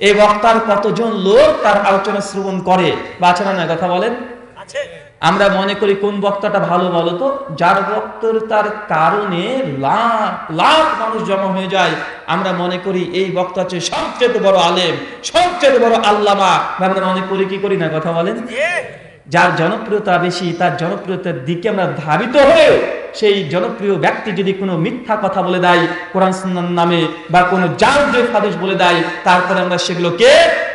এই বক্তার কতজন লোক তার আলোচনা শ্রবণ করে? বা আছে না কথা বলেন। আমরা মনে করি কোন বক্তাটা ভালো বলো তো? যার বক্তৃতার কারণে লাখ লাখ মানুষ জমা হয়ে যায়। আমরা মনে করি এই বক্তা হচ্ছে সবচেয়ে বড় আলেম সবচেয়ে বড় আল্লামা। আমরা মনে করি কি করি না? কথা বলেন। যার জনপ্রিয়তা বেশি তার জনপ্রিয়তার দিকে আমরা ধাবিত হয়ে সেই জনপ্রিয় ব্যক্তি যদি কোনো মিথ্যা কথা বলে দেয়, কোরআন সুন্নার নামে, বা কোনো জাল যে ফাদেশ বলে দেয়, তারপরে আমরা সেগুলোকে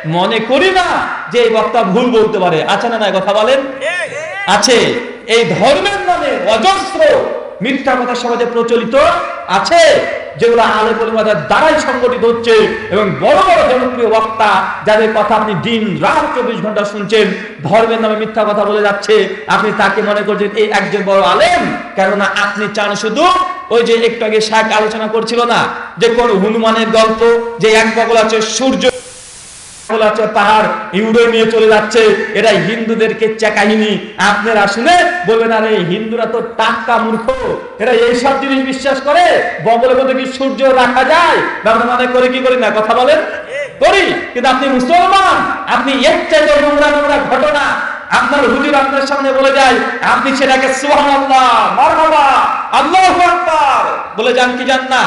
মনে করি না যে এই বক্তা ভুল বলতে পারে। আছে না কথা বলেন? আছে। এই ধর্মের নামে অজস্র মিথ্যা কথা সমাজে প্রচলিত আছে। যেগুলো আলে পরিবারের দ্বারাই সংগঠিত হচ্ছে এবং বড় বড় জনপ্রিয় বক্তা যাদের কথা আপনি দিন রাত চব্বিশ ঘণ্টা শুনছেন, ধর্মের নামে মিথ্যা কথা বলে যাচ্ছে, আপনি তাকে মনে করছেন এই একজন বড় আলেম, কেননা আপনি চান শুধু ওই যে একটু আগে শাক আলোচনা করছিল না, যে কোন হনুমানের গল্প, যে এক বগল আছে সূর্য পাহাড় ইউরো নিয়ে চলে যাচ্ছে। এরা হিন্দুদেরকে চেকাহিনী আপনারা শুনে বলবেন আরে হিন্দুরা তো টাক্কা মূর্খ। এরা এইসব জিনিস বিশ্বাস করে? বগলের মধ্যে কি সূর্য রাখা যায়? মনে করে কি করি না কথা বলেন? করি কিন্তু আপনি মুসলমান। আপনি এর চাইতে নোংরা নোংরা ঘটনা। আপনার হুজুর আপনার সামনে বলে যায় আপনি সেটাকে মারহাবা আল্লাহু আকবার। বলে যান কি জান না?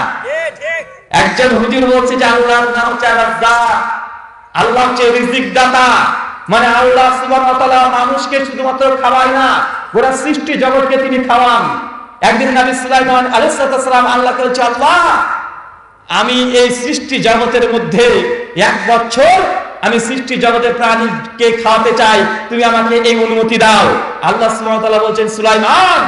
একজন হুজুর বলছে যে আল্লাহর নাম রাজ্জাক আল্লাহ হচ্ছে রিজিক দাতা মানে আল্লাহ মানুষকে শুধুমাত্র খাওয়ায় না, গোটা সৃষ্টি জগৎকে তিনি খাওয়ান। একদিন নবী সুলাইমান আলাইহিস আল্লাহকে বলছে, আল্লাহ, আমি এই সৃষ্টি জগতের মধ্যে এক বছর আমি সৃষ্টি জগতের প্রাণীকে খাওয়াতে চাই। তুমি আমাকে এই অনুমতি দাও। আল্লাহ সুবহানাহু বলছেন, সুলাইমান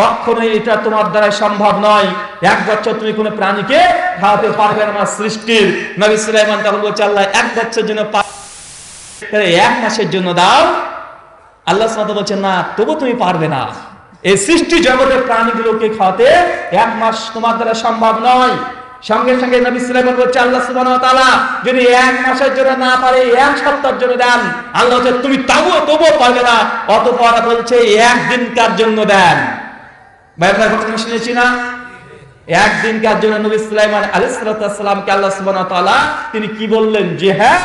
কখনোই এটা তোমার দ্বারা সম্ভব নয়। এক বছর তুমি কোনো প্রাণীকে খাওয়াতে পারবে না, আমার সৃষ্টির। নবী সুলাইমান তখন বলছে, আল্লাহ, এক বছর জন্য এক মাসের জন্য দাও। আল্লাহ সাথে বলছেন না, তবু তুমি পারবে না। এই সৃষ্টি জগতের প্রাণীগুলোকে খাওয়াতে এক মাস তোমার দ্বারা সম্ভব নয়। সঙ্গে সঙ্গে নবী সুলাইমান বলছে, আল্লাহ সুবহানাহু যদি এক মাসের জন্য না পারে, এক সপ্তাহের জন্য দেন। আল্লাহ বলছে, তুমি তাবুও তবুও পারবে না। অতঃপর বলছে, একদিনকার জন্য দেন। ঘটনা শুনেছি না। একদিনকার জন্য নবী সুলাইমান আলাইহিস আল্লাহ সুবহানাহু তিনি কি বললেন যে হ্যাঁ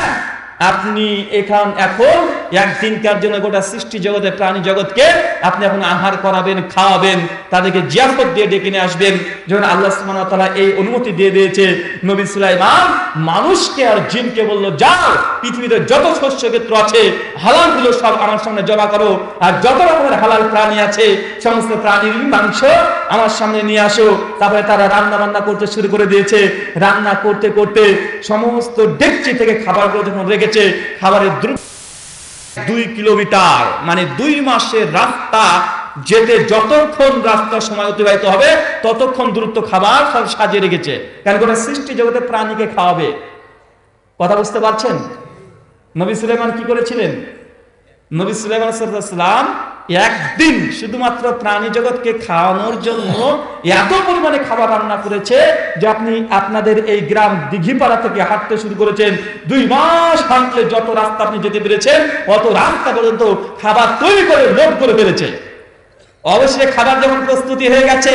আপনি এখান, এখন একদিনকার জন্য গোটা সৃষ্টি জগতে, প্রাণী জগৎকে আপনি এখন আহার করাবেন, খাওয়াবেন, তাদেরকে জিয়াফত দিয়ে ডেকে নিয়ে আসবেন। যখন আল্লাহ সুবহানাহু এই অনুমতি দিয়ে দিয়েছে, নবী সুলাইমান, মানুষকে আর জিনকে বলল, যাও, পৃথিবীতে যত শস্য ক্ষেত্র আছে হালালগুলো সব আমার সামনে জমা করো। আর যত রকমের হালাল প্রাণী আছে, সমস্ত প্রাণীর মাংস আমার সামনে নিয়ে আসো। তারপরে তারা রান্না বান্না করতে শুরু করে দিয়েছে। রান্না করতে করতে সমস্ত ডেকচি থেকে খাবারগুলো যখন রেখেছে, খাবারের দুই কিলোমিটার মানে দুই মাসের রাস্তা যেতে যতক্ষণ রাস্তা সময় অতিবাহিত হবে, ততক্ষণ দূরত্ব খাবার সব সাজিয়ে রেখেছে। কেন করে? সৃষ্টি জগতে প্রাণীকে খাওয়াবে। কথা বুঝতে পারছেন? নবী সুলাইমান কি করেছিলেন? নবী সুলাইমান সাল্লাম একদিন শুধুমাত্র প্রাণী জগৎকে খাওয়ানোর জন্য এত পরিমাণে খাবার রান্না করেছে যে আপনি আপনাদের এই গ্রাম দিঘিপাড়া থেকে হাঁটতে শুরু করেছেন। দুই মাস হাঁটলে যত রাস্তা আপনি যেতে পেরেছেন, অত রাস্তা পর্যন্ত খাবার তৈরি করে লোড করে ফেলেছে। অবশ্যই খাবার যখন প্রস্তুতি হয়ে গেছে,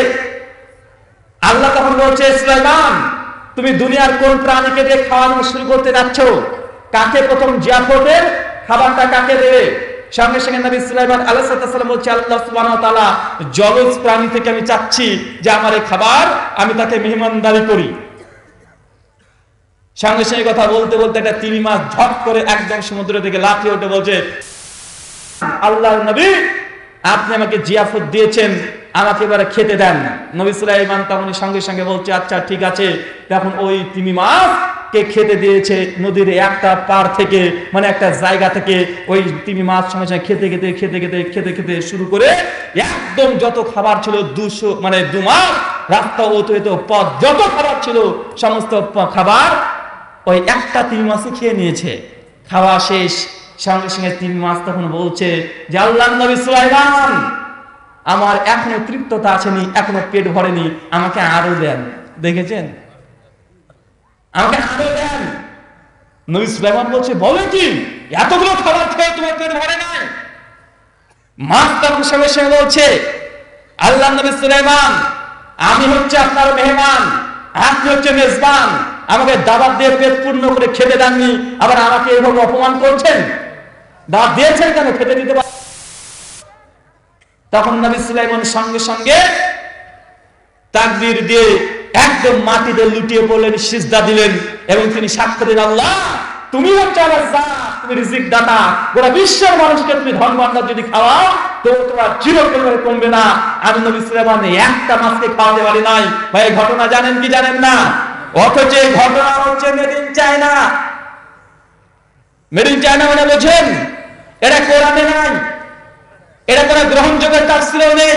আল্লাহ তখন বলছে, সুলাইমান, তুমি দুনিয়ার কোন প্রাণীকে দিয়ে খাওয়ানো শুরু করতে যাচ্ছ? কাকে প্রথম জিয়াফতের খাবারটা কাকে দেবে? সঙ্গে সঙ্গে নবী সুলাইমান আলাইহিস বলছে, আল্লাহ সুবহানাহু তাআলা জলজ প্রাণী থেকে আমি চাচ্ছি যে আমার এই খাবার আমি তাকে মেহমানদারি করি। সঙ্গে সঙ্গে কথা বলতে বলতে একটা তিমি মাছ ঝট করে একদম সমুদ্র থেকে লাফিয়ে উঠে বলছে, আল্লাহর নবী, আপনি আমাকে জিয়াফত দিয়েছেন, আমাকে এবারে খেতে দেন। নবী সুলাইমান তখন সঙ্গে সঙ্গে বলছে আচ্ছা ঠিক আছে। তখন ওই তিমি মাছ কে খেতে দিয়েছে নদীর একটা পার থেকে মানে একটা জায়গা থেকে, ওই তিমি মাছ সঙ্গে সঙ্গে খেতে খেতে খেতে খেতে খেতে খেতে শুরু করে একদম যত খাবার ছিল দুশো মানে দু মাস রাস্তা অতিরিক্ত পথ যত খাবার ছিল, সমস্ত খাবার ওই একটা তিমি মাছই খেয়ে নিয়েছে। খাওয়া শেষ, সঙ্গে সঙ্গে তিন মাছ তখন বলছে যে আল্লাহ নবী সুলাইমান, আমার এখনও তৃপ্ততা আসেনি এখনও পেট ভরেনি, আমাকে আরও দেন। দেখেছেন? আমাকে আরও দেন। নবী সুলাইমান বলছে, বলে কি? এতগুলো খাবার খেয়ে তোমার পেট ভরে নাই? তখন সঙ্গে সঙ্গে বলছে, আল্লাহ নবী সুলাইমান, আমি হচ্ছে আপনার মেহমান, আপনি হচ্ছে মেজবান, আমাকে দাবাত দিয়ে পেট পূর্ণ করে খেতে দেননি, আবার আমাকে এভাবে অপমান করছেন? দাওয়াত দিয়েছেন কেন? খেতে দিতে পার তখন নবী সুলাইমান সঙ্গে সঙ্গে তাকবীর দিয়ে একদম মাটিতে লুটিয়ে পড়লেন, সিজদা দিলেন এবং তিনি সাক্ষ্য দিলেন, আল্লাহ, তুমি হচ্ছে আমার তুমি রিজিক দাতা। গোটা বিশ্বের মানুষকে তুমি ভান্ডার যদি খাওয়াও, তো তোমার চির পরিমাণে কমবে না। আমি নবী সুলাইমান একটা মাছকে খাওয়াতে পারি নাই। ভাই ঘটনা জানেন কি জানেন না? অথচ এই ঘটনা হচ্ছে made in China. Made in China মানে বোঝেন, এটা কোরআনে নাই, এটা কোনো গ্রহণযোগ্য তাফসিরেও নেই।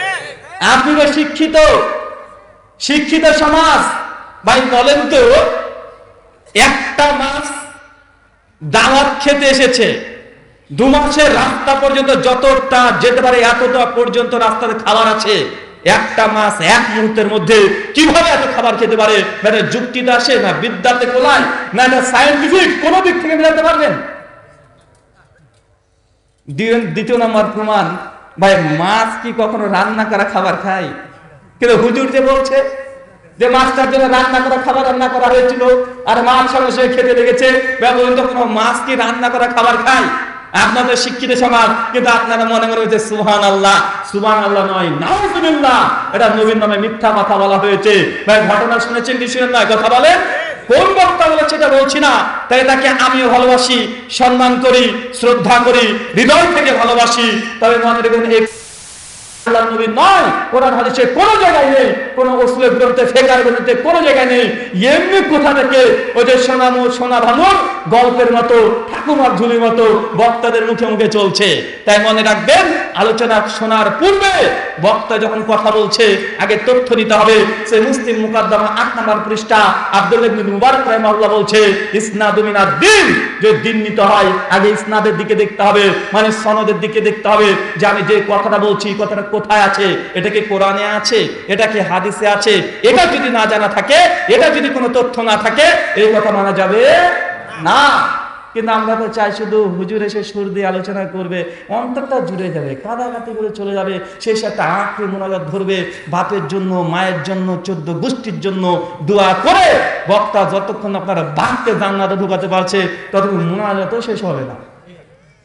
আপনি শিক্ষিত। শিক্ষিত সমাজ। ভাই, বলেন তো, একটা মাস দাওয়াত খেতে এসেছে। দু মাসের রাস্তা পর্যন্ত যতটা যেতে পারে এতটা পর্যন্ত রাস্তাতে খাবার আছে। একটা মাস এক মুহূর্তের মধ্যে কীভাবে এত খাবার খেতে পারে? মানে যুক্তিতে আসে না? বিদ্যাতে কোলায়, না না সায়েন্টিফিক কোন দিক থেকে মেলাতে পারবেন? দ্বিতীয় নম্বর প্রমাণ। ভাই, মাছ কি কখনো রান্না করা খাবার খায়? কিন্তু হুজুর যে বলছে যে মাছটার জন্য রান্না করা খাবার রান্না করা হয়েছিল, আর মাছ সঙ্গে সঙ্গে খেতে লেগেছে ব্যবহৃত কোনো মাছ কি রান্না করা খাবার খায়? আপনাদের শিক্ষিত সমাজ, কিন্তু আপনারা মনে মনে হচ্ছে সুহান আল্লাহ সুহান আল্লাহ নয়, নাউজুবিল্লাহ। এটা নবীর নামে মিথ্যা কথা বলা হয়েছে। ভাই, ঘটনা শুনেছেন কি শুনেন না কথা বলেন। কোন বক্তা বলেছে এটা বলছি না, তাই তাকে আমিও ভালোবাসি, সম্মান করি, শ্রদ্ধা করি, হৃদয় থেকে ভালোবাসি। তবে মনে নবী নয় জায়গায় নেই, কোন কোন জায়গায় নেই। এমনি কোথা থেকে সোনা ভাঙর গল্পের মতো, ঠাকুমার ঝুলির মতো বক্তাদের মুখে মুখে চলছে। তাই মনে রাখবেন আলোচনা শোনার পূর্বে বক্তা যখন কথা বলছে, আগে তথ্য নিতে হবে। সে মুসলিম মুকাদ্দামা আট নম্বর পৃষ্ঠা আব্দুল ইবনে মুবারক রাহিমাহুল্লাহ বলছে, ইসনাদু দিন। যে দিন নিতে হয়, আগে ইসনাদের দিকে দেখতে হবে মানে সনদের দিকে দেখতে হবে। যে আমি যে কথাটা বলছি কথাটা কোথায় আছে? এটা কি কোরআনে আছে? এটা কি হাদিসে আছে? এটা যদি না জানা থাকে, এটা যদি কোনো তথ্য না থাকে, এই কথা মানা যাবে না। কিন্তু আমরা তো চাই শুধু হুজুর এসে সুর দিয়ে আলোচনা করবে, অন্তরটা জুড়ে যাবে, কাদাকাতি করে চলে যাবে সে সাথে আঁকড়ে মোনাজাত ধরবে, বাপের জন্য, মায়ের জন্য, চোদ্দ গোষ্ঠীর জন্য দোয়া করে বক্তা যতক্ষণ আপনারা বাঁকতে জান্নাতে ঢুকাতে পারছে, ততক্ষণ মোনাজাতও শেষ হবে না।